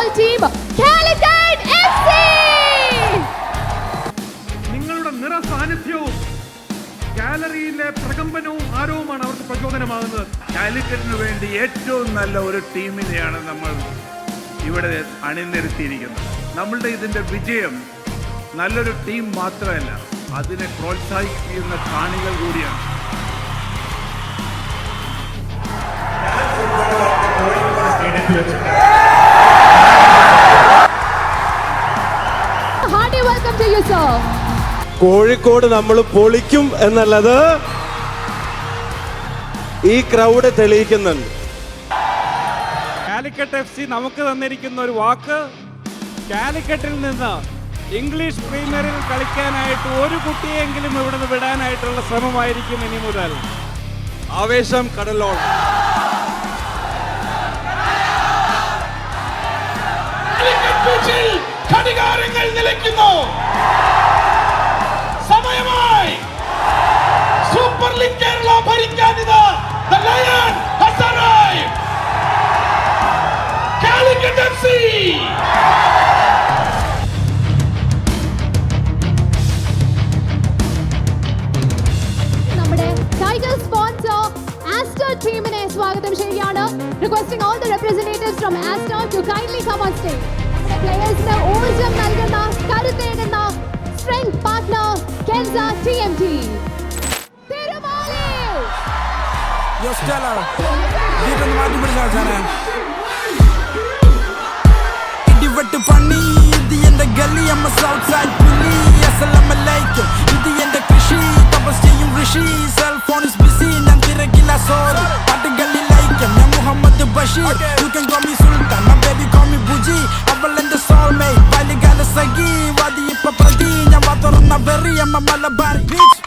basketball team! നിങ്ങളുടെ നിറ സാന്നിധ്യവും ഗാലറിയിലെ പ്രകമ്പനവും ആരവുമാണ് അവർക്ക് പ്രചോദനമാകുന്നത്. കാലിക്കറ്റിന് വേണ്ടി ഏറ്റവും നല്ല ഒരു ടീമിനെയാണ് നമ്മൾ ഇവിടെ അണിനിരത്തിയിരിക്കുന്നത്. നമ്മളുടെ ഇതിന്റെ വിജയം നല്ലൊരു ടീം മാത്രമല്ല അതിനെ പ്രോത്സാഹിപ്പിക്കുന്ന കാണികൾ കൂടിയാണ്. കോഴിക്കോട് നമ്മൾ പൊളിക്കും എന്നുള്ളത് ഈ ക്രൗഡ് തെളിയിക്കുന്നുണ്ട്. കാലിക്കറ്റ് എഫ് സി നമുക്ക് തന്നിരിക്കുന്ന ഒരു വാക്ക് കാലിക്കറ്റിൽ നിന്ന് ഇംഗ്ലീഷ് പ്രീമിയറിൽ കളിക്കാനായിട്ട് ഒരു കുട്ടിയെങ്കിലും ഇവിടുന്ന് വിടാനായിട്ടുള്ള ശ്രമമായിരിക്കും ഇനി മുതൽ. ആവേശം കടലോളം ഘടികാരങ്ങൾ നിലയ്ക്കുന്നു. നമ്മുടെ ടൈറ്റിൽ സ്പോൺസർ ആസ്റ്റർ ടീമിനെ സ്വാഗതം ചെയ്യുകയാണ് requesting all the representatives from Aster to kindly come on stage നമ്മുടെ പ്ലേയേഴ്സിന് ഊർജം നൽകുന്ന കരുത്തേകുന്ന strength partner Kensa T M T Thirumali Yo, Stella, വീട്ടൊന്ന് മാറ്റി പിടിച്ചാണ് വീട്ടു പണി. ഇത് എന്റെ ഗലി അമ്മ സൗത്ത് സൈഡ് പുള്ളി അസലമലൈക്കും ഇത് എന്റെ കൃഷി. തപസ് ചെയ്യും ഋഷി. സെൽ ഇസ് ബിസി ഞാൻ തിരക്കില്ല സോറി പാട്ടുകളിലൈക്കും ഞാൻ Muhammad Basheer. You can call me Sultan. My baby call me Buji. അവൾ എന്റെ സോൾമേറ്റ് ബാല്യകാല സഖി. വാദി ഇപ്പ പ്രതി. ഞാൻ വാ വെറി. അമ്മ മലബാർ ബീച്ച്